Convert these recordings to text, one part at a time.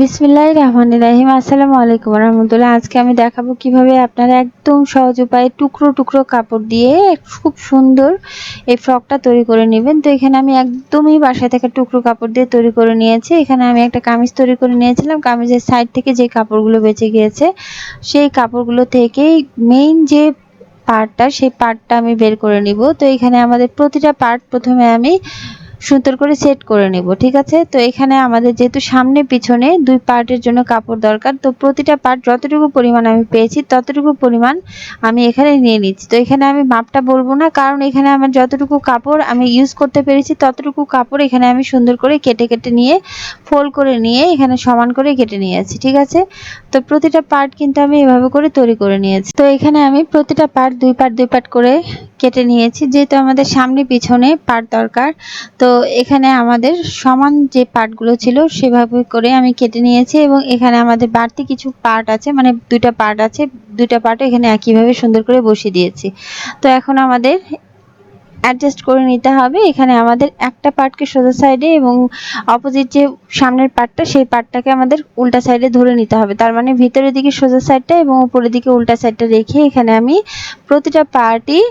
বিসমিল্লাহ রহমান রাহিম আসসালামু আলাইকুম রহমতুল্লাহ আজকে আমি দেখাবো কীভাবে আপনারা একদম সহজ উপায়ে টুকরো টুকরো কাপড় দিয়ে খুব সুন্দর এই ফ্রকটা তৈরি করে নেবেন। তো এখানে আমি একদমই বাসা থেকে টুকরো কাপড় দিয়ে তৈরি করে নিয়েছি। এখানে আমি একটা কামিজ তৈরি করে নিয়েছিলাম। কামিজের সাইড থেকে যে কাপড়গুলো বেঁচে গিয়েছে, সেই কাপড়গুলো থেকেই মেইন যে পার্টটা সেই পার্টটা আমি বের করে নিব। তো এখানে আমাদের প্রতিটা পার্ট প্রথমে আমি সুন্দর করে সেট করে নেব, ঠিক আছে? তো এখানে আমাদের যেহেতু সামনে পিছনে দুই পার্টের জন্য কাপড় দরকার, তো প্রতিটা পার্ট যতটুকু পরিমাণ আমি পেয়েছি, ততটুকু পরিমাণ আমি এখানে নিয়ে নিচ্ছি। তো এখানে আমি মাপটা বলব না, কারণ এখানে আমার যতটুকু কাপড় আমি ইউজ করতে পেরেছি, ততটুকু কাপড় এখানে আমি সুন্দর করে কেটে কেটে নিয়ে ফোল্ড করে নিয়ে এখানে সমান করে কেটে নিয়েছি ঠিক আছে? তো প্রতিটা পার্ট কিন্তু আমি এভাবে করে তৈরি করে নিয়েছি। তো এখানে আমি প্রতিটা পার্ট, দুই পার্ট দুই পার্ট করে কেটে নিয়েছি, যেহেতু আমাদের সামনে পিছনে পার্ট দরকার, তো এখানে আমাদের সমান যে পার্টগুলো ছিল, সেভাবে করে আমি কেটে নিয়েছি এবং এখানে আমাদের বাড়তি কিছু পার্ট আছে মানে দুইটা পার্ট আছে, দুইটা পার্ট এখানে একইভাবে সুন্দর করে বসিয়ে দিয়েছি। তো এখন আমাদের অ্যাডজাস্ট করে নিতে হবে, এখানে আমাদের একটা পার্টকে সোজা সাইডে এবং অপোজিট যে সামনের পার্টটা, সেই পার্টটাকে আমাদের উল্টা সাইডে ধরে নিতে হবে। তার মানে ভিতরের দিকে সোজা সাইডটা এবং উপরের দিকে উল্টা সাইডটা রেখে এখানে আমি প্রতিটা পার্টই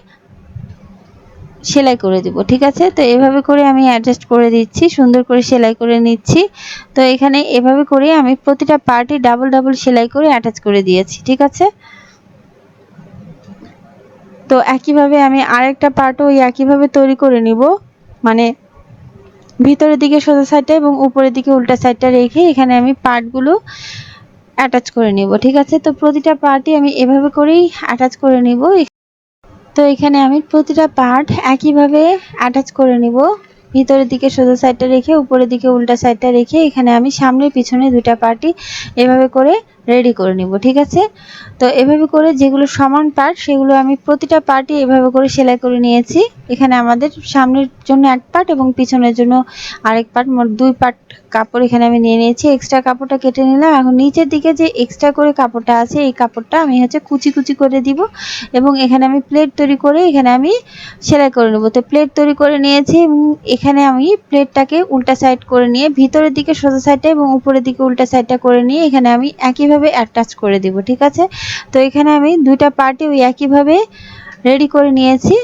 সেলাই করে দিব, ঠিক আছে? তো এভাবে করে আমি অ্যাডজাস্ট করে দিচ্ছি, সুন্দর করে সেলাই করে নিচ্ছি। তো এখানে এভাবে করে আমি প্রতিটা পার্টই ডাবল ডাবল সেলাই করে অ্যাটাচ করে দিয়েছি, ঠিক আছে? তো একইভাবে আমি আরেকটা পার্টও ওই একইভাবে তৈরি করে নিব। মানে ভিতরের দিকে সোজা সাইডটা এবং উপরের দিকে উল্টা সাইডটা রেখে এখানে আমি পার্টগুলো অ্যাটাচ করে নিব, ঠিক আছে? তো প্রতিটা পার্টই আমি এভাবে করেই অ্যাটাচ করে নিব। তো এখানে আমি প্রতিটা পার্ট একইভাবে অ্যাটাচ করে নিব। ভিতরের দিকে সোজা সাইডটা রেখে, উপরের দিকে উল্টা সাইডটা রেখে এখানে আমি সামনে পিছনে দুটা পার্টি এভাবে করে রেডি করে নিব, ঠিক আছে? তো এভাবে করে যেগুলো সমান পার্ট সেগুলো আমি প্রতিটা পার্টই এভাবে করে সেলাই করে নিয়েছি। এখানে আমাদের সামনের জন্য এক পার্ট এবং পিছনের জন্য আরেক পার্ট মোট দুই পার্ট কাপড় এখানে আমি নিয়ে নিয়েছি। এক্সট্রা কাপড়টা কেটে নিলাম। এখন নিচের দিকে যে এক্সট্রা করে কাপড়টা আছে, এই কাপড়টা আমি হচ্ছে কুচি কুচি করে দিব এবং এখানে আমি প্লেট তৈরি করে এখানে আমি সেলাই করে নেব। তো প্লেট তৈরি করে নিয়েছি এবং এখানে আমি প্লেটটাকে উল্টা সাইড করে নিয়ে ভিতরের দিকে সোজা সাইডটা এবং উপরের দিকে উল্টা সাইডটা করে নিয়ে এখানে আমি একইভাবে অ্যাটাচ করে দিব, ঠিক আছে? তো এখানে আমি দুইটা পার্টি ওই একইভাবে রেডি করে নিয়েছি।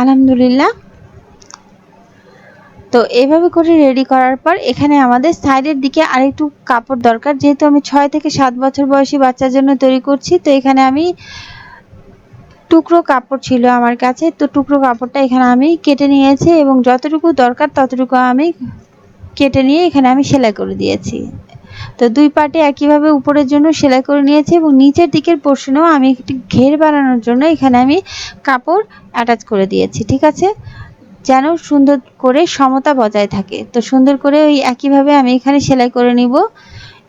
আলহামদুলিল্লাহ। তো এভাবে করে রেডি করার পর এখানে আমাদের সাইডের দিকে আরেকটু কাপড় দরকার। যেহেতু আমি ছয় থেকে সাত বছর বয়সী বাচ্চার জন্য তৈরি করছি, তো এখানে আমি টুকরো কাপড় ছিল আমার কাছে। তো টুকরো কাপড়টা এখানে আমি কেটে নিয়েছি এবং যতটুকু দরকার ততটুকু আমি কেটে নিয়ে এখানে আমি সেলাই করে দিয়েছি। তো দুই পাটে একইভাবে উপরের জন্য সেলাই করে নিয়েছি এবং নিচের দিকের পোর্শনেও আমি একটি ঘের বানানোর জন্য এখানে আমি কাপড় অ্যাটাচ করে দিয়েছি, ঠিক আছে? যেন সুন্দর করে সমতা বজায় থাকে। তো সুন্দর করে ওই একইভাবে আমি এখানে সেলাই করে নিব।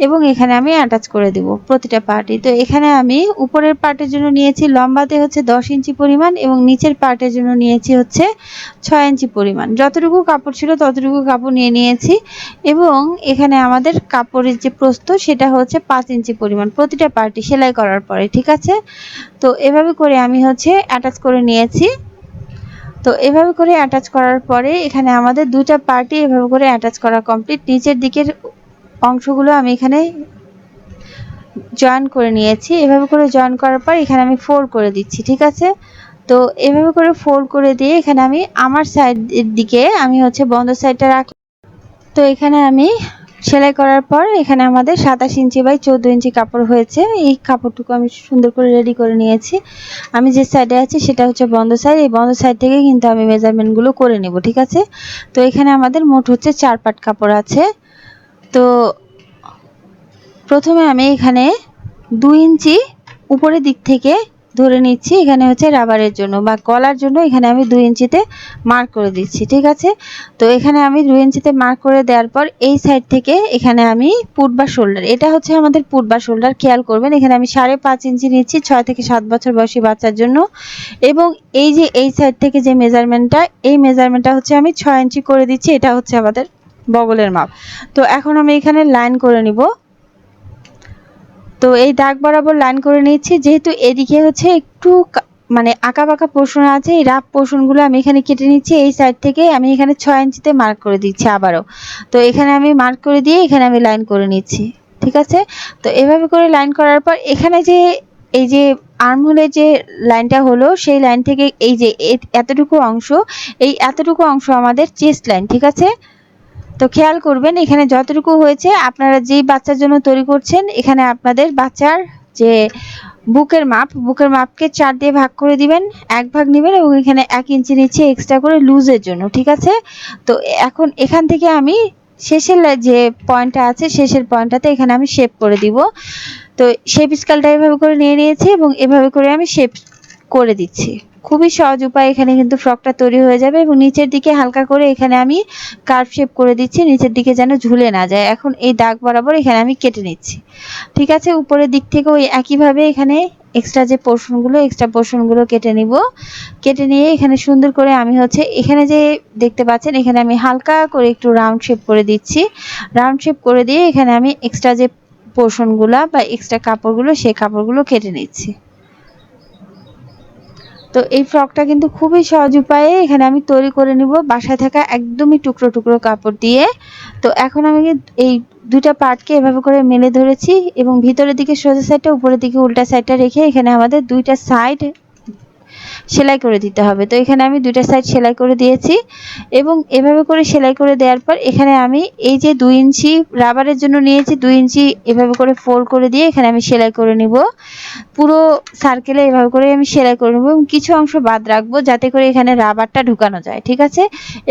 এবং এখানে আমি অ্যাটাচ করে দেব প্রতিটা পার্টে তো এখানে আমি উপরের পার্টের জন্য নিয়েছি লম্বাতে হচ্ছে দশ ইঞ্চি পরিমাণ এবং নিচের পার্টের জন্য নিয়েছি হচ্ছে ছয় ইঞ্চি পরিমাণ। যতটুকু কাপড় ছিল ততটুকু কাপড় নিয়ে নিয়েছি এবং এখানে আমাদের কাপড়ের যে প্রস্ত সেটা হচ্ছে পাঁচ ইঞ্চি পরিমাণ প্রতিটা পার্টি সেলাই করার পরে, ঠিক আছে? তো এভাবে করে আমি হচ্ছে অ্যাটাচ করে নিয়েছি। তো এভাবে করে অ্যাটাচ করার পরে এখানে আমাদের দুইটা পার্টি এভাবে করে অ্যাটাচ করা কমপ্লিট নিচের দিকের অংশগুলো আমি এখানে জয়েন করে নিয়েছি। এভাবে করে জয়েন করার পর এখানে আমি ফোল্ড করে দিচ্ছি, ঠিক আছে? তো এভাবে করে ফোল্ড করে দিয়ে এখানে আমি আমার সাইডের দিকে আমি হচ্ছে বন্ধ সাইডটা রাখি। তো এখানে আমি সেলাই করার পর এখানে আমাদের সাতাশ ইঞ্চি বাই চৌদ্দ ইঞ্চি কাপড় হয়েছে। এই কাপড়টুকু আমি সুন্দর করে রেডি করে নিয়েছি। আমি যে সাইডে আছি সেটা হচ্ছে বন্ধ সাইড এই বন্ধ সাইড থেকে কিন্তু আমি মেজারমেন্টগুলো করে নেব, ঠিক আছে? তো এখানে আমাদের মোট হচ্ছে চার পাট কাপড় আছে। তো প্রথমে আমি এখানে দুই ইঞ্চি উপরের দিক থেকে ধরে নিচ্ছি, এখানে হচ্ছে রাবারের জন্য বা গলার জন্য এখানে আমি দুই ইঞ্চিতে মার্ক করে দিচ্ছি, ঠিক আছে? তো এখানে আমি দুই ইঞ্চিতে মার্ক করে দেওয়ার পর এই সাইড থেকে এখানে আমি পুট বা শোল্ডার এটা হচ্ছে আমাদের পুট বা শোল্ডার খেয়াল করবেন, এখানে আমি সাড়ে পাঁচ ইঞ্চি নিচ্ছি ছয় থেকে সাত বছর বয়সী বাচ্চার জন্য এবং এই যে এই সাইড থেকে যে মেজারমেন্টটা এই মেজারমেন্টটা হচ্ছে আমি ছয় ইঞ্চি করে দিচ্ছি, এটা হচ্ছে আমাদের বগলের মাপ। তো এখন আমি এখানে লাইন করে নিব। তো এই দাগ বরাবর লাইন করে নিচ্ছি। যেহেতু এদিকে হচ্ছে একটু মানে আঁকা বাঁকা পোর্শন আছে, এই রাফ পোর্শনগুলো আমি এখানে কেটে নিচ্ছি। এই সাইড থেকে আমি এখানে ছয় ইঞ্চিতে মার্ক করে দিচ্ছি আবারও। তো এখানে আমি মার্ক করে দিয়ে এখানে আমি লাইন করে নিচ্ছি। ঠিক আছে? তো এভাবে করে লাইন করার পর এখানে যে এই যে আর্মহোলের যে লাইনটা হলো, সেই লাইন থেকে এই যে এতটুকু অংশ, এই এতটুকু অংশ আমাদের চেস্ট লাইন ঠিক আছে? তো খেয়াল করবেন, এখানে যতটুকু হয়েছে, আপনারা যেই বাচ্চার জন্য তৈরি করছেন, এখানে আপনাদের বাচ্চার যে বুকের মাপ, বুকের মাপকে চার দিয়ে ভাগ করে দিবেন, এক ভাগ নেবেন এবং এখানে এক ইঞ্চি নিচ্ছে এক্সট্রা করে লুজের জন্য, ঠিক আছে? তো এখন এখান থেকে আমি শেষের যে পয়েন্টটা আছে, শেষের পয়েন্টটাতে এখানে আমি শেপ করে দিব। তো শেপ স্কেলটা এভাবে করে নিয়ে নিয়েছি এবং এভাবে করে আমি শেপ করে দিচ্ছি। খুবই সহজ উপায় এখানে কিন্তু ফ্রকটা তৈরি হয়ে যাবে এবং নিচের দিকে হালকা করে এখানে আমি কার্ভ শেপ করে দিচ্ছি, নিচের দিকে যেন ঝুলে না যায়। এখন এই দাগ বরাবর এখানে আমি কেটে নিচ্ছি। ঠিক আছে, উপরের দিক থেকে ওই একইভাবে এখানে এক্সট্রা যে পোর্শনগুলো এক্সট্রা পোর্শনগুলো কেটে নিব। কেটে নিয়ে এখানে সুন্দর করে আমি হচ্ছে এখানে যে দেখতে পাচ্ছেন, এখানে আমি হালকা করে একটু রাউন্ড শেপ করে দিচ্ছি। রাউন্ড শেপ করে দিয়ে এখানে আমি এক্সট্রা যে পোর্শনগুলো বা এক্সট্রা কাপড়গুলো, সেই কাপড়গুলো কেটে নিচ্ছি। তো এই ফ্রকটা কিন্তু খুবই সহজ উপায়ে এখানে আমি তৈরি করে নিব। বাসায় থাকা একদমই টুকরো টুকরো কাপড় দিয়ে। তো এখন আমি এই দুটা পার্টকে এভাবে করে মেলে ধরেছি এবং ভিতরের দিকে সোজা সাইডটা উপরের দিকে উল্টা সাইডটা রেখে এখানে আমাদের দুইটা সাইড সেলাই করে দিতে হবে। তো এখানে আমি দুইটা সাইড সেলাই করে দিয়েছি এবং এভাবে করে সেলাই করে দেওয়ার পর এখানে আমি এই যে দুই ইঞ্চি রাবারের জন্য নিয়েছি, দুই ইঞ্চি এভাবে করে ফোল্ড করে দিয়ে এখানে আমি সেলাই করে নিব। পুরো সার্কেলে এভাবে করে আমি সেলাই করে নেব এবং কিছু অংশ বাদ রাখব যাতে করে এখানে রাবারটা ঢুকানো যায়, ঠিক আছে?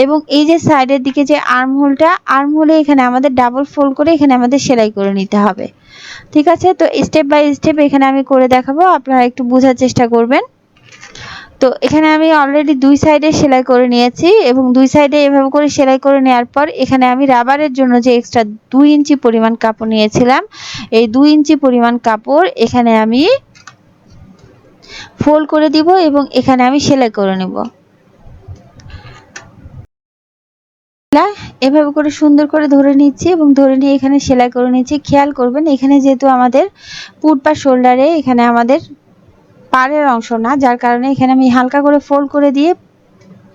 এবং এই যে সাইডের দিকে যে আর্ম হোলটা আর্ম হোলে এখানে আমাদের ডাবল ফোল্ড করে এখানে আমাদের সেলাই করে নিতে হবে। ঠিক আছে? তো স্টেপ বাই স্টেপ এখানে আমি করে দেখাবো, আপনারা একটু বোঝার চেষ্টা করবেন। তো এখানে আমি অলরেডি দুই সাইডে সেলাই করে নিয়েছি এবং দুই সাইডে এভাবে করে সেলাই করে নেওয়ার পর এখানে আমি রাবারের জন্য যে এক্সট্রা দুই ইঞ্চি পরিমাণ কাপড় নিয়েছিলাম, এই দুই ইঞ্চি পরিমাণ কাপড় এখানে আমি ফোল্ড করে দিব এবং এখানে আমি সেলাই করে নেব। এভাবে করে সুন্দর করে ধরে নিচ্ছি এবং ধরে নিয়ে এখানে সেলাই করে নিচ্ছি। খেয়াল করবেন, এখানে যেহেতু আমাদের পুট বা শোল্ডারে এখানে আমাদের পাড়ের অংশ না, যার কারণে এখানে আমি হালকা করে ফোল্ড করে দিয়ে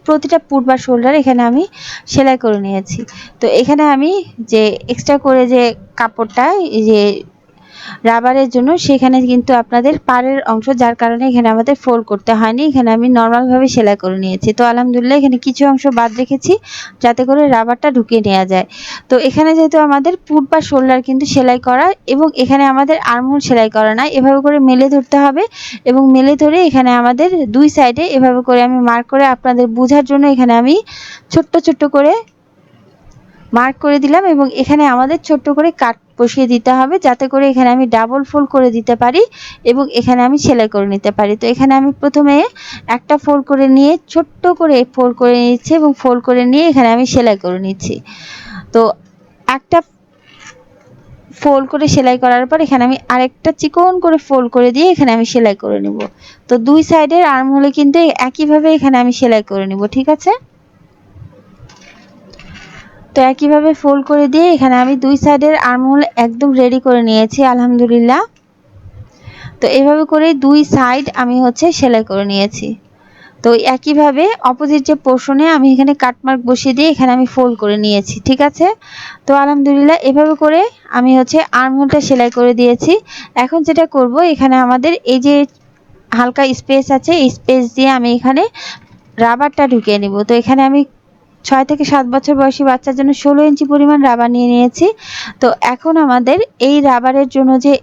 প্রতিটা পুট বা শোল্ডার এখানে আমি সেলাই করে নিয়েছি। তো এখানে আমি যে এক্সট্রা করে যে কাপড়টা, যে রাবারের জন্য, সেখানে কিন্তু আপনাদের পাড়ের অংশ, যার কারণে এখানে আমাদের ফোল্ড করতে হয়নি। এখানে আমি নর্মালভাবে সেলাই করে নিয়েছি। তো আলহামদুলিল্লাহ, এখানে কিছু অংশ বাদ রেখেছি, যাতে করে রাবারটা ঢুকিয়ে নেওয়া যায়। তো এখানে যেহেতু আমাদের পুট বা শোল্ডার কিন্তু সেলাই করা, এবং এখানে আমাদের আর্মহোল সেলাই করা না এভাবে করে মেলে ধরতে হবে, এবং মেলে ধরে এখানে আমাদের দুই সাইডে এভাবে করে আমি মার্ক করে আপনাদের বোঝার জন্য এখানে আমি ছোট্ট ছোট্ট করে মার্ক করে দিলাম, এবং এখানে আমাদের ছোট্ট করে কাট বসিয়ে দিতে হবে যাতে করে এখানে আমি ডাবল ফোল্ড করে দিতে পারি এবং এখানে আমি সেলাই করে নিতে পারি। তো এখানে আমি প্রথমে একটা ফোল্ড করে নিয়ে ছোট্ট করে ফোল্ড করে নিচ্ছি এবং ফোল্ড করে নিয়ে এখানে আমি সেলাই করে নিচ্ছি। তো একটা ফোল্ড করে সেলাই করার পর এখানে আমি আরেকটা চিকন করে ফোল্ড করে দিয়ে এখানে আমি সেলাই করে নিব। তো দুই সাইডের আর্ম হলে কিন্তু একইভাবে এখানে আমি সেলাই করে নিব, ঠিক আছে? তো একইভাবে ফোল্ড করে দিয়ে এখানে আমি দুই সাইডের আর্মহোল একদম রেডি করে নিয়েছি, আলহামদুলিল্লাহ। তো এভাবে করে দুই সাইড আমি হচ্ছে সেলাই করে নিয়েছি। তো একইভাবে অপোজিট যে পোর্শনে আমি এখানে কাটমার্ক বসিয়ে দিয়ে এখানে আমি ফোল্ড করে নিয়েছি, ঠিক আছে? তো আলহামদুলিল্লাহ এভাবে করে আমি হচ্ছে আর্মহোলটা সেলাই করে দিয়েছি। এখন যেটা করব, এখানে আমাদের এই যে হালকা স্পেস আছে, এই স্পেস দিয়ে আমি এখানে রাবারটা ঢুকিয়ে নিব। তো এখানে আমি ছয় থেকে সাত বছর বয়সী বাচ্চার জন্য ষোলো ইঞ্চি পরিমাণ রাবার নিয়ে নিয়েছি। তো এখন আমাদের এই রাবারের জন্য যে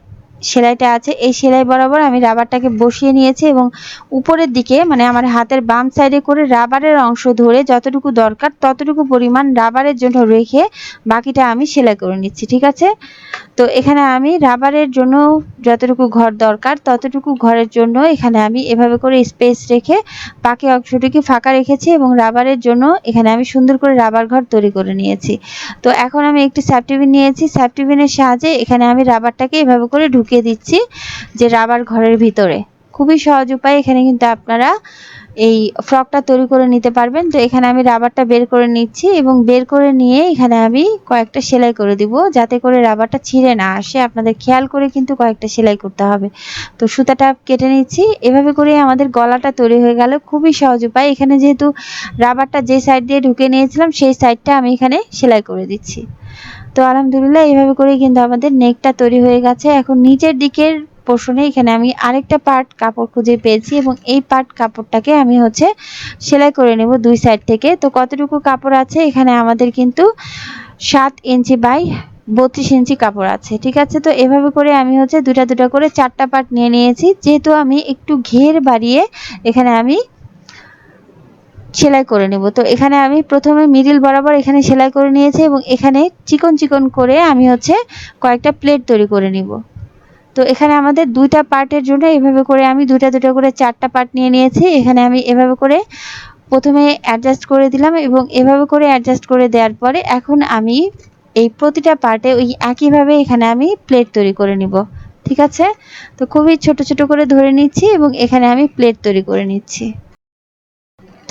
সেলাইটা আছে, এই সেলাই বরাবর আমি রাবারটাকে বসিয়ে নিয়েছি এবং উপরের দিকে মানে আমার হাতের বাম সাইডে করে রাবারের অংশ ধরে যতটুকু দরকার ততটুকু পরিমাণ রাবারের জন্য রেখে বাকিটা আমি সেলাই করে নিচ্ছি, ঠিক আছে? তো এখানে আমি রাবারের জন্য যতটুকু ঘর দরকার, ততটুকু ঘরের জন্য এখানে আমি এভাবে করে স্পেস রেখে বাকি অংশটিকে ফাঁকা রেখেছি এবং রাবারের জন্য এখানে আমি সুন্দর করে রাবার ঘর তৈরি করে নিয়েছি। তো এখন আমি একটি স্যাপটিবিন নিয়েছি। স্যাপটিবিনের সাহায্যে এখানে আমি রাবারটাকে এভাবে করে ঢুকিয়ে দিচ্ছি যে রাবার ঘরের ভিতরে। খুবই সহজ উপায়, এখানে কিন্তু আপনারা এই ফ্রকটা তৈরি করে নিতে পারবেন। তো এখানে আমি রাবারটা বের করে নিচ্ছি এবং বের করে নিয়ে এখানে আমি কয়েকটা সেলাই করে দিব যাতে করে রাবারটা ছিঁড়ে না আসে। আপনাদের খেয়াল করে কিন্তু কয়েকটা সেলাই করতে হবে। তো সুতাটা কেটে নিচ্ছি। এভাবে করে আমাদের গলাটা তৈরি হয়ে গেল। খুবই সহজ উপায়। এখানে যেহেতু রাবারটা যে সাইড দিয়ে ঢুকে নিয়েছিলাম, সেই সাইডটা আমি এখানে সেলাই করে দিচ্ছি। তো আলহামদুলিল্লাহ এইভাবে করেই কিন্তু আমাদের নেকটা তৈরি হয়ে গেছে। এখন নিচের দিকের পোর্শনে এখানে আমি আরেকটা পার্ট কাপড় খুঁজে পেয়েছি এবং এই পার্ট কাপড়টাকে আমি হচ্ছে সেলাই করে নেব দুই সাইড থেকে। তো কতটুকু কাপড় আছে? এখানে আমাদের কিন্তু সাত ইঞ্চি বাই বত্রিশ ইঞ্চি কাপড় আছে, ঠিক আছে? তো এভাবে করে আমি হচ্ছে দুটা দুটা করে চারটা পার্ট নিয়ে নিয়েছি। যেহেতু আমি একটু ঘের বাড়িয়ে এখানে আমি সেলাই করে নেব। তো এখানে আমি প্রথমে মিডিল বরাবর এখানে সেলাই করে নিয়েছি এবং এখানে চিকন চিকন করে আমি হচ্ছে কয়েকটা প্লেট তৈরি করে নিব। তো এখানে আমাদের দুইটা পার্টের জন্য এভাবে করে আমি দুইটা দুটো করে চারটা পার্ট নিয়ে নিয়েছি। এখানে আমি এভাবে করে প্রথমে অ্যাডজাস্ট করে দিলাম এবং এভাবে করে অ্যাডজাস্ট করে দেওয়ার পরে এখন আমি এই প্রতিটা পার্টে ওই একইভাবে এখানে আমি প্লেট তৈরি করে নিব। ঠিক আছে? তো খুবই ছোট ছোট করে ধরে নিচ্ছি এবং এখানে আমি প্লেট তৈরি করে নিচ্ছি।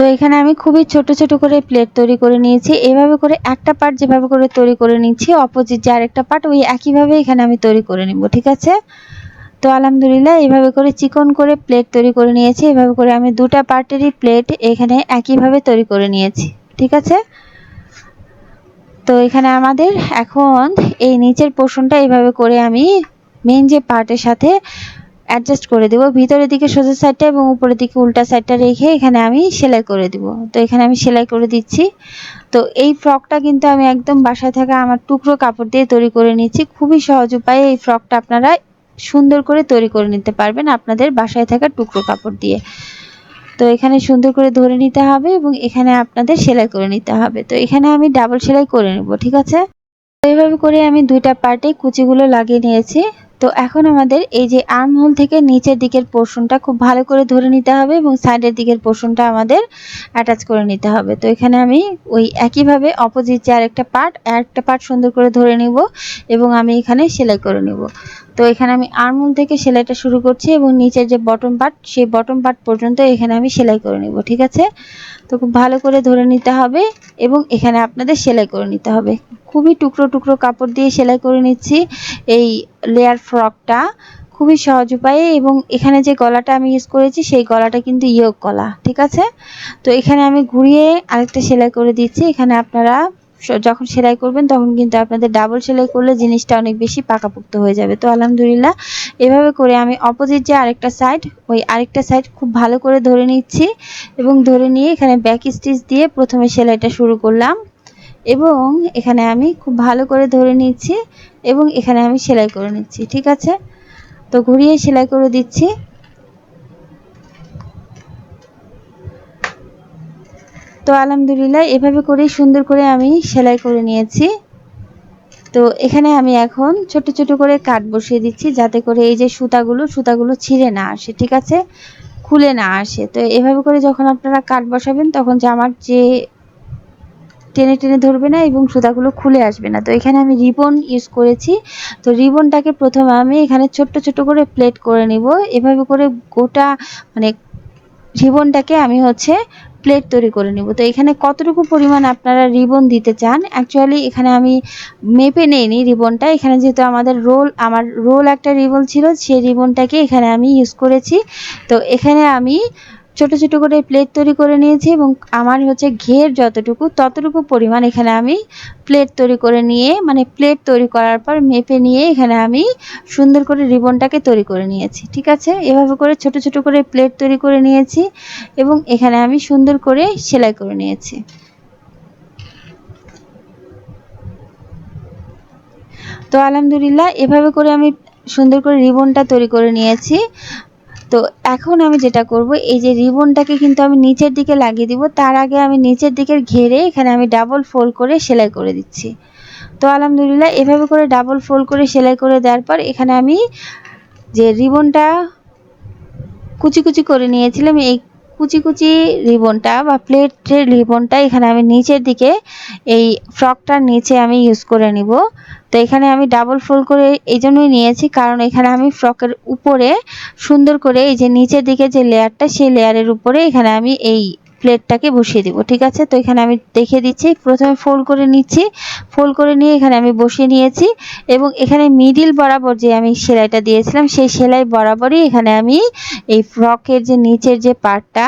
তো এখানে আমি খুবই ছোট ছোট করে প্লেট তৈরি করে নিয়েছি। এভাবে করে একটা পার্ট যেভাবে করে তৈরি করে নিচ্ছি অপোজিট যে আরেকটা পার্ট ওই একইভাবে এখানে আমি তৈরি করে নিব, ঠিক আছে? তো আলহামদুলিল্লাহ, এভাবে করে চিকন করে প্লেট তৈরি করে নিয়েছি। এভাবে করে আমি দুটা পার্টেরই প্লেট এখানে একইভাবে তৈরি করে নিয়েছি, ঠিক আছে? তো এখানে আমাদের এখন এই নিচের পোর্শনটা এইভাবে করে আমি মেন যে পার্টের সাথে অ্যাডজাস্ট করে দেব। ভিতরের দিকে সোজা সাইডটা এবং উপরের দিকে উল্টা সাইডটা রেখে এখানে আমি সেলাই করে দিব। তো এখানে আমি সেলাই করে দিচ্ছি। তো এই ফ্রকটা কিন্তু আমি একদম বাসায় থাকা আমার টুকরো কাপড় দিয়ে তৈরি করে নিচ্ছি। খুবই সহজ উপায়ে এই ফ্রকটা আপনারা সুন্দর করে তৈরি করে নিতে পারবেন আপনাদের বাসায় থাকা টুকরো কাপড় দিয়ে। তো এখানে সুন্দর করে ধরে নিতে হবে এবং এখানে আপনাদের সেলাই করে নিতে হবে। তো এখানে আমি ডাবল সেলাই করে নেব, ঠিক আছে? এইভাবে করে আমি দুইটা পার্টে কুচিগুলো লাগিয়ে নিয়েছি। তো এখন আমাদের এই যে আর্ম হোল থেকে নিচের দিকের পোর্শনটা খুব ভালো করে ধরে নিতে হবে এবং সাইডের দিকের পোর্শনটা আমাদের অ্যাটাচ করে নিতে হবে। তো এখানে আমি ওই একইভাবে অপোজিট যে আরেকটা পার্ট আরেকটা পার্ট সুন্দর করে ধরে নিব এবং আমি এখানে সেলাই করে নিব। তো এখানে আমি আর্মহোল থেকে সেলাইটা শুরু করছি এবং নিচের যে বটম পার্ট সেই বটম পার্ট পর্যন্ত এখানে আমি সেলাই করে নিব, ঠিক আছে? তো খুব ভালো করে ধরে নিতে হবে এবং এখানে আপনাদের সেলাই করে নিতে হবে। খুবই টুকরো টুকরো কাপড় দিয়ে সেলাই করে নিচ্ছি এই লেয়ার ফ্রকটা খুবই সহজ উপায়ে এবং এখানে যে গলাটা আমি ইউজ করেছি, সেই গলাটা কিন্তু ইয়োগ গলা, ঠিক আছে? তো এখানে আমি ঘুরিয়ে আরেকটা সেলাই করে দিচ্ছি। এখানে আপনারা যখন সেলাই করবেন, তখন কিন্তু আপনাদের ডাবল সেলাই করলে জিনিসটা অনেক বেশি পাকাপোক্ত হয়ে যাবে। তো আলহামদুলিল্লাহ, এভাবে করে আমি অপোজিট যে আরেকটা সাইড ওই আরেকটা সাইড খুব ভালো করে ধরে নিচ্ছি এবং ধরে নিয়ে এখানে ব্যাক স্টিচ দিয়ে প্রথমে সেলাইটা শুরু করলাম এবং এখানে আমি খুব ভালো করে ধরে নিচ্ছি এবং এখানে আমি সেলাই করে নিচ্ছি, ঠিক আছে? তো ঘুরিয়ে সেলাই করে দিচ্ছি। তো আলহামদুলিল্লাহ, এভাবে করে সুন্দর করে আমি সেলাই করে নিয়েছি। তো এখানে আমি এখন ছোট ছোট করে কাট বসিয়ে দিচ্ছি, যাতে করে এই যে সুতাগুলো সুতাগুলো ছিঁড়ে না আসে, ঠিক আছে? খুলে না আসে। তো এভাবে করে যখন আপনারা কাট বসাবেন, তখন জামার যে টেনে টেনে ধরবে না এবং সুতাগুলো খুলে আসবে না। তো এখানে আমি রিবন ইউজ করেছি। তো রিবনটাকে প্রথমে আমি এখানে ছোট্ট ছোট করে প্লেট করে নিব। এভাবে করে গোটা মানে রিবনটাকে আমি হচ্ছে প্লেট তৈরি করে নেব। তো এখানে কতটুকু পরিমাণ আপনারা রিবন দিতে চান? অ্যাকচুয়ালি এখানে আমি মেপে নেইনি রিবনটা। এখানে যেহেতু আমাদের রোল আমার রোল একটা রিবন ছিল, সেই রিবনটাকে এখানে আমি ইউজ করেছি। তো এখানে আমি ছোট ছোট করে প্লেট তৈরি করে নিয়েছি এবং আমার হচ্ছে ঘের যতটুকু, ততটুকু পরিমাণ এখানে আমি প্লেট তৈরি করে নিয়ে মানে প্লেট তৈরি করার পর মেপে নিয়ে এখানে আমি সুন্দর করে রিবনটাকে তৈরি করে নিয়েছি, ঠিক আছে? এভাবে করে ছোট ছোট করে প্লেট তৈরি করে নিয়েছি এবং এখানে আমি সুন্দর করে সেলাই করে নিয়েছি। তো আলহামদুলিল্লাহ, এভাবে করে আমি সুন্দর করে রিবনটা তৈরি করে নিয়েছি। তো এখন আমি যেটা করব, এই যে রিবনটাকে কিন্তু আমি নিচের দিকে লাগিয়ে দিব, তার আগে আমি নিচের দিকের ঘেরে এখানে আমি ডাবল ফোল্ড করে সেলাই করে দিচ্ছি। তো আলহামদুলিল্লাহ এভাবে করে ডাবল ফোল্ড করে সেলাই করে দেওয়ার পর এখানে আমি যে রিবনটা কুচি কুচি করে নিয়েছিলাম, এই কুচি কুচি রিবনটা বা প্লেটের রিবনটা এখানে আমি নিচের দিকে এই ফ্রকটার নিচে আমি ইউজ করে নিব। তো এখানে আমি ডাবল ফোল্ড করে এই জন্যই নিয়েছি, কারণ এখানে আমি ফ্রকের উপরে সুন্দর করে এই যে নিচের দিকে যে লেয়ারটা সেই লেয়ারের উপরে এখানে আমি এই প্লেটটাকে বসিয়ে দিব, ঠিক আছে? তো এখানে আমি দেখে দিচ্ছি, প্রথমে ফোল্ড করে নিচ্ছি ফোল্ড করে নিয়ে এখানে আমি বসিয়ে নিয়েছি এবং এখানে মিডিল বরাবর যে আমি সেলাইটা দিয়েছিলাম, সেই সেলাই বরাবরই এখানে আমি এই ফ্রকের যে নিচের যে পার্টটা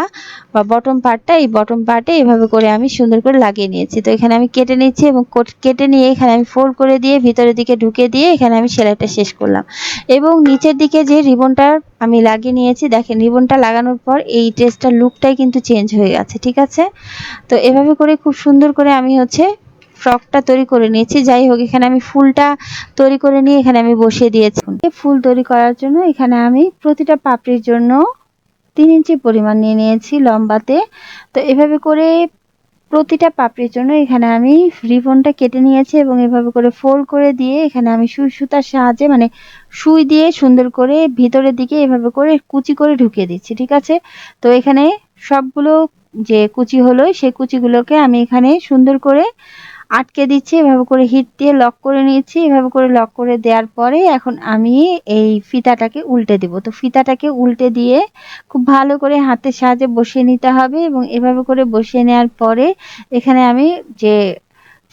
বা বটম পার্টটা এই বটম পার্টে এভাবে করে আমি সুন্দর করে লাগিয়ে নিয়েছি। তো এখানে আমি কেটে নিচ্ছি এবং কেটে নিয়ে এখানে আমি ফোল্ড করে দিয়ে ভিতরের দিকে ঢুকে দিয়ে এখানে আমি সেলাইটা শেষ করলাম। এবং নিচের দিকে যে রিবনটা আমি লাগিয়ে নিয়েছি। দেখেন, রিবনটা লাগানোর পর এই ড্রেসটার লুকটাই কিন্তু চেঞ্জ হয়ে গেছে, ঠিক আছে? তো এভাবে করে খুব সুন্দর করে আমি হচ্ছে ফ্রকটা তৈরি করে নিয়েছি। যাই হোক, এখানে আমি ফুলটা তৈরি করে নিয়ে এখানে আমি বসিয়ে দিয়েছি। ফুল তৈরি করার জন্য এখানে আমি প্রতিটা পাপড়ির জন্য তিন ইঞ্চি পরিমাণ নিয়ে নিয়েছি লম্বাতে। তো এভাবে করে প্রতিটা পাপড়ির জন্য এখানে আমি রিবনটা কেটে নিয়েছি এবং এভাবে করে ফোল্ড করে দিয়ে এখানে আমি সুই সুতার সাহায্যে মানে সুই দিয়ে সুন্দর করে ভিতরের দিকে এভাবে করে কুচি করে ঢুকিয়ে দিচ্ছি, ঠিক আছে? তো এখানে সবগুলো যে কুচি হলো, সেই কুচিগুলোকে আমি এখানে সুন্দর করে আটকে দিচ্ছি, এভাবে করে হিট দিয়ে লক করে নিয়েছি। এভাবে করে লক করে দেওয়ার পরে এখন আমি এই ফিতাটাকে উল্টে দিব। তো ফিতাটাকে উল্টে দিয়ে খুব ভালো করে হাতের সাহায্যে বসিয়ে নিতে হবে এবং এভাবে করে বসিয়ে নেওয়ার পরে এখানে আমি যে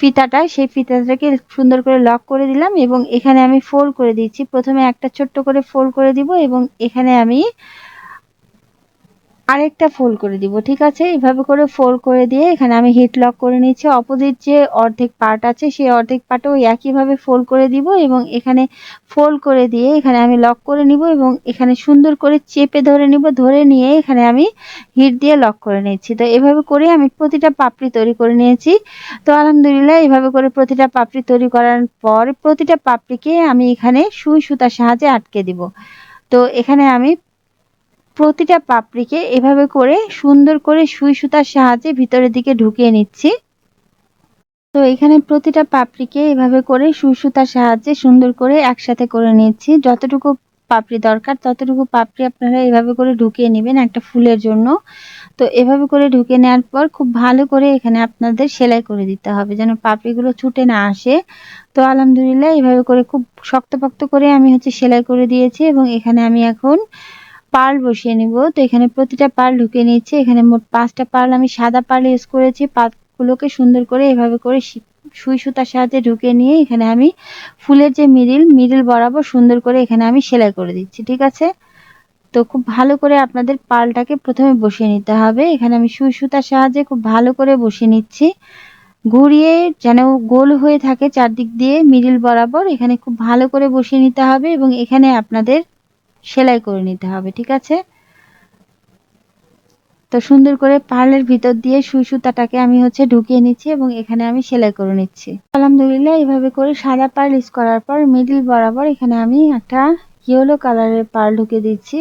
ফিতাটা, সেই ফিতাটাকে সুন্দর করে লক করে দিলাম এবং এখানে আমি ফোল্ড করে দিচ্ছি। প্রথমে একটা ছোট্ট করে ফোল্ড করে দিব এবং এখানে আমি আরেকটা ফোল্ড করে দিব, ঠিক আছে? এভাবে করে ফোল্ড করে দিয়ে এখানে আমি হিট লক করে নিচ্ছি অপোজিট যে অর্ধেক পার্ট আছে, সেই অর্ধেক পার্টও একইভাবে ফোল্ড করে দিব এবং এখানে ফোল্ড করে দিয়ে এখানে আমি লক করে নিব এবং এখানে সুন্দর করে চেপে ধরে নিব, ধরে নিয়ে এখানে আমি হিট দিয়ে লক করে নিচ্ছি তো এভাবে করে আমি প্রতিটা পাপড়ি তৈরি করে নিয়েছি। তো আলহামদুলিল্লাহ, এভাবে করে প্রতিটা পাপড়ি তৈরি করার পর প্রতিটা পাপড়িকে আমি এখানে সুই সুতার সাহায্যে আটকে দিব। তো এখানে আমি প্রতিটা পাপড়িকে এভাবে করে সুন্দর করে সুই সুতার সাহায্যে ভিতরের দিকে ঢুকিয়ে নিচ্ছি। তো এখানে প্রতিটা পাপড়িকে এভাবে করে সুই সুতার সাহায্যে সুন্দর করে একসাথে করে নিচ্ছি। যতটুকু পাপড়ি দরকার, ততটুকু পাপড়ি আপনারা এভাবে করে ঢুকিয়ে নেবেন একটা ফুলের জন্য। তো এভাবে করে ঢুকে নেওয়ার পর খুব ভালো করে এখানে আপনাদের সেলাই করে দিতে হবে যেন পাপড়িগুলো ছুটে না আসে। তো আলহামদুলিল্লাহ এভাবে করে খুব শক্তপক্ত করে আমি হচ্ছে সেলাই করে দিয়েছি এবং এখানে আমি এখন পার্ল বসিয়ে নিব। তো এখানে প্রতিটা পার্ল ঢুকে নিচ্ছি এখানে মোট পাঁচটা পার্ল আমি সাদা পার্ল ইউজ করেছি। পাতগুলোকে সুন্দর করে এভাবে করে সুই সুতার সাহায্যে ঢুকে নিয়ে এখানে আমি ফুলের যে মিডিল মিডিল বরাবর সুন্দর করে এখানে আমি সেলাই করে দিচ্ছি, ঠিক আছে? তো খুব ভালো করে আপনাদের পার্লটাকে প্রথমে বসিয়ে নিতে হবে। এখানে আমি সুই সুতার সাহায্যে খুব ভালো করে বসিয়ে নিচ্ছি। ঘুরিয়ে যেন গোল হয়ে থাকে চারদিক দিয়ে মিডিল বরাবর এখানে খুব ভালো করে বসিয়ে নিতে হবে এবং এখানে আপনাদের সেলাই করে নিতে হবে, ঠিক আছে? তো সুন্দর করে পার্লের ভিতর দিয়ে সুই সুতাটাকে আমি হচ্ছে ঢুকিয়ে নিচ্ছি এবং এখানে আমি সেলাই করে নিচ্ছি। আলহামদুলিল্লাহ, এইভাবে করে সাদা পার্ল ইউজ করার পর মিডিল বরাবর এখানে আমি একটা ইয়েলো কালারের পার্ল ঢুকে দিচ্ছি।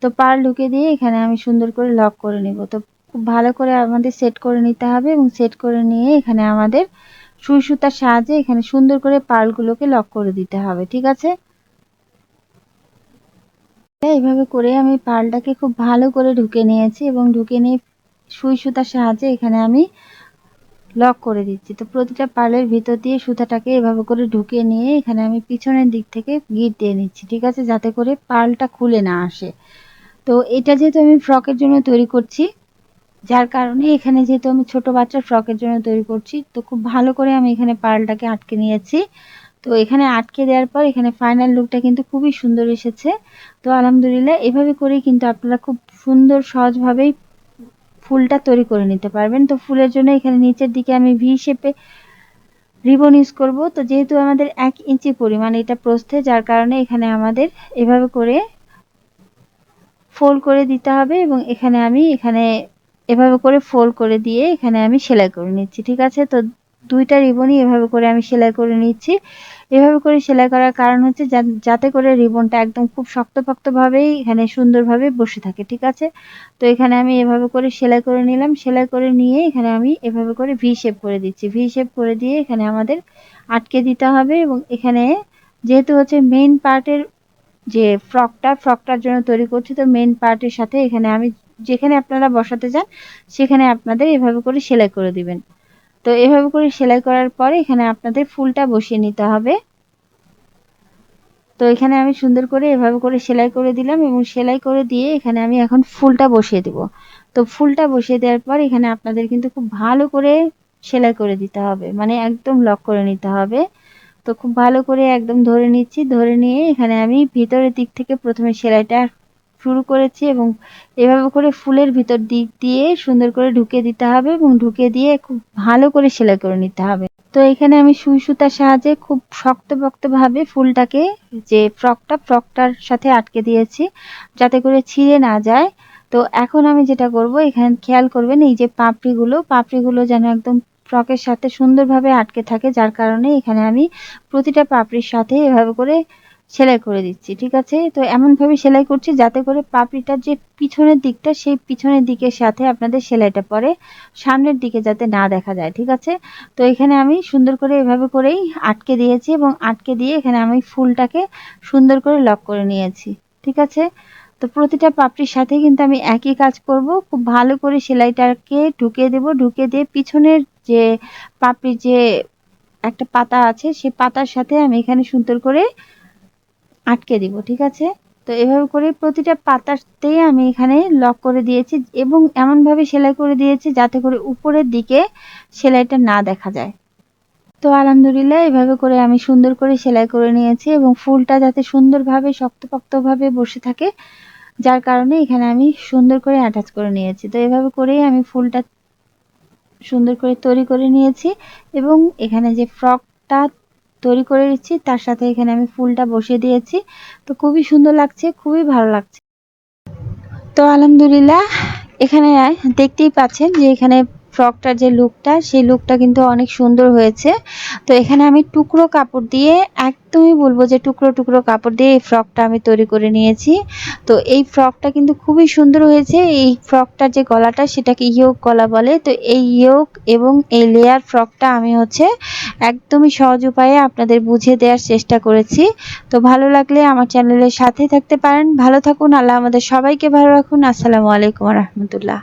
তো পার্ল ঢুকে দিয়ে এখানে আমি সুন্দর করে লক করে নিব। তো খুব ভালো করে আমাদের সেট করে নিতে হবে এবং সেট করে নিয়ে এখানে আমাদের সুই সুতার সাহায্যে এখানে সুন্দর করে পার্লগুলোকে লক করে দিতে হবে, ঠিক আছে? এইভাবে করে আমি পালটাকে খুব ভালো করে ঢুকে নিয়েছি এবং ঢুকে নিয়ে সুই সুতার সাহায্যে এখানে আমি লক করে দিচ্ছি। তো প্রতিটা পালের ভিতর দিয়ে সুতাটাকে এভাবে করে ঢুকে নিয়ে এখানে আমি পিছনের দিক থেকে গিট দিয়ে নিচ্ছি, ঠিক আছে? যাতে করে পালটা খুলে না আসে। তো এটা যেহেতু আমি ফ্রকের জন্য তৈরি করছি, যার কারণে এখানে যেহেতু আমি ছোট বাচ্চার ফ্রকের জন্য তৈরি করছি, তো খুব ভালো করে আমি এখানে পালটাকে আটকে নিয়েছি। তো এখানে আটকে দেওয়ার পর এখানে ফাইনাল লুকটা কিন্তু খুবই সুন্দর এসেছে। তো আলহামদুলিল্লাহ, এভাবে করেই কিন্তু আপনারা খুব সুন্দর সহজভাবেই ফুলটা তৈরি করে নিতে পারবেন। তো ফুলের জন্য এখানে নিচের দিকে আমি ভি শেপে রিবন ইউজ করব। তো যেহেতু আমাদের এক ইঞ্চি পরিমাণ এটা প্রস্থে, যার কারণে এখানে আমাদের এভাবে করে ফোল্ড করে দিতে হবে এবং এখানে আমি এখানে এভাবে করে ফোল্ড করে দিয়ে এখানে আমি সেলাই করে নিচ্ছি। ঠিক আছে? তো দুইটা রিবনই এভাবে করে আমি সেলাই করে নিচ্ছি। এভাবে করে সেলাই করার কারণ হচ্ছে যাতে করে রিবনটা একদম খুব শক্তপোক্তভাবেই এখানে সুন্দরভাবে বসে থাকে, ঠিক আছে? তো এখানে আমি এভাবে করে সেলাই করে নিলাম। সেলাই করে নিয়ে এখানে আমি এভাবে করে ভি শেপ করে দিচ্ছি। ভি শেপ করে দিয়ে এখানে আমাদের আটকে দিতে হবে এবং এখানে যেহেতু হচ্ছে মেইন পার্টের যে ফ্রকটা ফ্রকটার জন্য তৈরি করছি, তো মেইন পার্টের সাথে এখানে আমি যেখানে আপনারা বসাতে চান, সেখানে আপনাদের এভাবে করে সেলাই করে দিবেন। তো এভাবে করে সেলাই করার পরে এখানে আপনাদের ফুলটা বসিয়ে নিতে হবে। তো এখানে আমি সুন্দর করে এভাবে করে সেলাই করে দিলাম এবং সেলাই করে দিয়ে এখানে আমি এখন ফুলটা বসিয়ে দেব। তো ফুলটা বসিয়ে দেওয়ার পর এখানে আপনাদের কিন্তু খুব ভালো করে সেলাই করে দিতে হবে মানে একদম লক করে নিতে হবে। তো খুব ভালো করে একদম ধরে নিচ্ছি, ধরে নিয়ে এখানে আমি ভিতরের দিক থেকে প্রথমে সেলাইটা শুরু করেছি এবং এভাবে করে ফুলের ভিতর দিক দিয়ে সুন্দর করে ঢুকে দিতে হবে এবং ঢুকে দিয়ে খুব ভালো করে সেলাই করে নিতে হবে। তো এখানে আমি সুই সুতার সাহায্যে খুব শক্ত ভাবে ফুলটাকে যে ফ্রকটা, ফ্রকটার সাথে আটকে দিয়েছি যাতে করে ছিঁড়ে না যায়। তো এখন আমি যেটা করব, এখানে খেয়াল করবেন এই যে পাপড়িগুলো পাপড়িগুলো যেন একদম ফ্রকের সাথে সুন্দরভাবে আটকে থাকে, যার কারণে এখানে আমি প্রতিটা পাপড়ির সাথে এভাবে করে সেলাই করে দিচ্ছি, ঠিক আছে? তো এমনভাবে সেলাই করছি যাতে করে পাপড়িটার যে পিছনের দিকটা, সেই পিছনের দিকের সাথে আপনাদের সেলাইটা পরে সামনের দিকে যাতে না দেখা যায়, ঠিক আছে? তো এখানে আমি সুন্দর করে এভাবে করেই আটকে দিয়েছি এবং আটকে দিয়ে এখানে আমি ফুলটাকে সুন্দর করে লক করে নিয়েছি, ঠিক আছে? তো প্রতিটা পাপড়ির সাথে কিন্তু আমি একই কাজ করব, খুব ভালো করে সেলাইটাকে ঢুকে দেব ঢুকে দিয়ে পিছনের যে পাপড়ির যে একটা পাতা আছে, সেই পাতার সাথে আমি এখানে সুন্দর করে আটকে দিব, ঠিক আছে? তো এভাবে করে প্রতিটা পাতাতেই আমি এখানে লক করে দিয়েছি এবং এমনভাবে সেলাই করে দিয়েছি যাতে করে উপরের দিকে সেলাইটা না দেখা যায়। তো আলহামদুলিল্লাহ এভাবে করে আমি সুন্দর করে সেলাই করে নিয়েছি এবং ফুলটা যাতে সুন্দরভাবে, শক্তপোক্তভাবে বসে থাকে, যার কারণে এখানে আমি সুন্দর করে অ্যাটাচ করে নিয়েছি। তো এভাবে করেই আমি ফুলটা সুন্দর করে তৈরি করে নিয়েছি এবং এখানে যে ফ্রকটা তৈরি করে দিচ্ছি তার সাথে এখানে আমি ফুলটা বসিয়ে দিয়েছি। তো খুবই সুন্দর লাগছে, খুবই ভালো লাগছে। তো আলহামদুলিল্লাহ, এখানে দেখতেই পাচ্ছেন যে এখানে ফ্রকটার যে লুকটা সেই লুকটা কিন্তু অনেক সুন্দর হয়েছে। তো এখানে আমি টুকরো কাপড় দিয়ে, একদমই বলব যে টুকরো টুকরো কাপড় দিয়ে এই ফ্রকটা আমি তৈরি করে নিয়েছি। তো এই ফ্রকটা কিন্তু খুবই সুন্দর হয়েছে। এই ফ্রকটার যে গলাটা, সেটাকে ইয়োক গলা বলে। তো এই ইয়োক এবং এই লেয়ার ফ্রকটা আমি হচ্ছে একদমই সহজ উপায়ে আপনাদের বুঝিয়ে দেওয়ার চেষ্টা করেছি। তো ভালো লাগলে আমার চ্যানেলের সাথে থাকতে পারেন। ভালো থাকুন, আল্লাহ আমাদের সবাইকে ভালো রাখুন। আসসালামু আলাইকুম রহমতুল্লাহ।